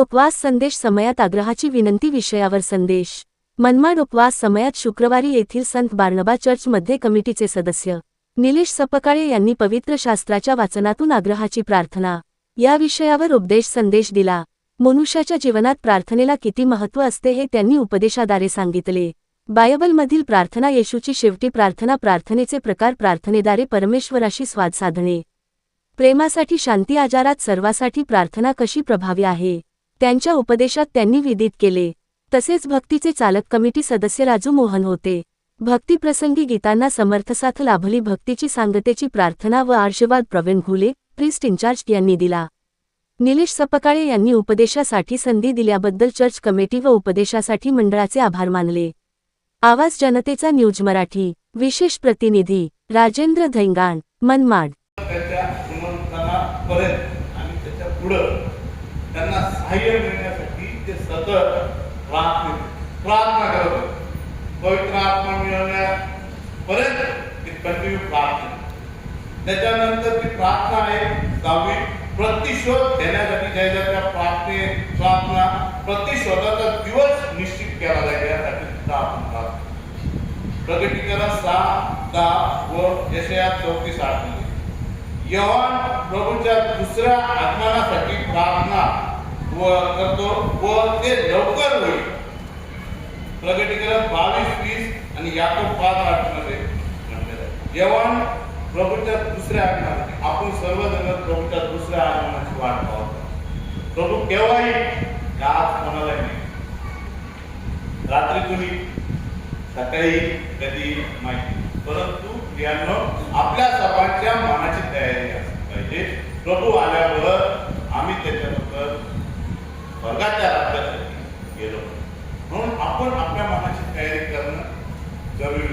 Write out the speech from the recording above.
उपवास संदेश समयात आग्रहाची विनंती विषयावर संदेश. मनमाड उपवास समयात शुक्रवारी येथील संत बार्नबा चर्चमध्ये कमिटीचे सदस्य. निलेश सपकाळे यांनी पवित्र शास्त्राच्या वाचनातून आग्रहाची प्रार्थना. या विषयावर उपदेश संदेश दिला. मनुष्याच्या जीवनात प्रार्थनेला किती महत्त्व असते हे त्यांनी उपदेशाद्वारे सांगितले. बायबलमधील प्रार्थना येशूची शेवटी प्रार्थना प्रार्थनेचे प्रकार प्रार्थनेद्वारे परमेश्वराशी स्वाद साधणे. प्रेमासाठी शांती आजारात सर्वासाठी प्रार्थना कशी प्रभावी आहे? त्यांच्या उपदेशात त्यांनी विदित केले. तसेच भक्तीचे चालक कमिटी सदस्य राजू मोहन होते. भक्तिप्रसंगी गीतांना समर्थसाथ लाभली भक्तीची सांगतेची प्रार्थना व आशीर्वाद प्रवीण घुले प्रिस्ट इन्चार्ज यांनी दिला. निलेश सपकाळे यांनी उपदेशासाठी संधी दिल्याबद्दल चर्च कमिटी व उपदेशासाठी मंडळाचे आभार मानले. आवाज जनतेचा न्यूज मराठी. विशेष प्रतिनिधी राजेंद्र धैंगाण मनमाड. त्यांना सहाय्य मिळण्यासाठी ते सतत प्रार्थना प्रार्थना करत होते. पवित्र आत्मा मिळवण्यापर्यंत ते कंटिन्यू प्रार्थना. त्याच्यानंतर ती प्रार्थना आहे दहावी. प्रतिशोध घेण्यासाठी ज्याच्या त्या प्रार्थने प्रार्थना प्रतिशोधाचा दिवस निश्चित केला जाईल यासाठी सुद्धा आपण प्रार्थना. प्रगटीकरण सहा दहा व यशया चौतीस आठमध्ये यवान प्रभूच्या दुसऱ्या आत्मा व करतो व ते लवकर होईल. प्रगटीकरण बावीस वीस आणि याकोब पाच आठमध्ये म्हटलेलं आहे. यवान प्रभूच्या दुसऱ्या आगमनासाठी आपण सर्वजण प्रभूच्या दुसऱ्या आगमनाची वाट पाहतो प्रभू केव्हाही या आज कोणालाही नाही रात्री तुम्ही सकाळी कधी माहिती परंतु यांनो आपल्या सर्वांच्या मनाची तयारी असली पाहिजे. प्रभू आल्यावर आम्ही त्याच्यावर वर्गाच्या राज्यात गेलो. म्हणून आपण आपल्या मनाची तयारी करणं जरुरी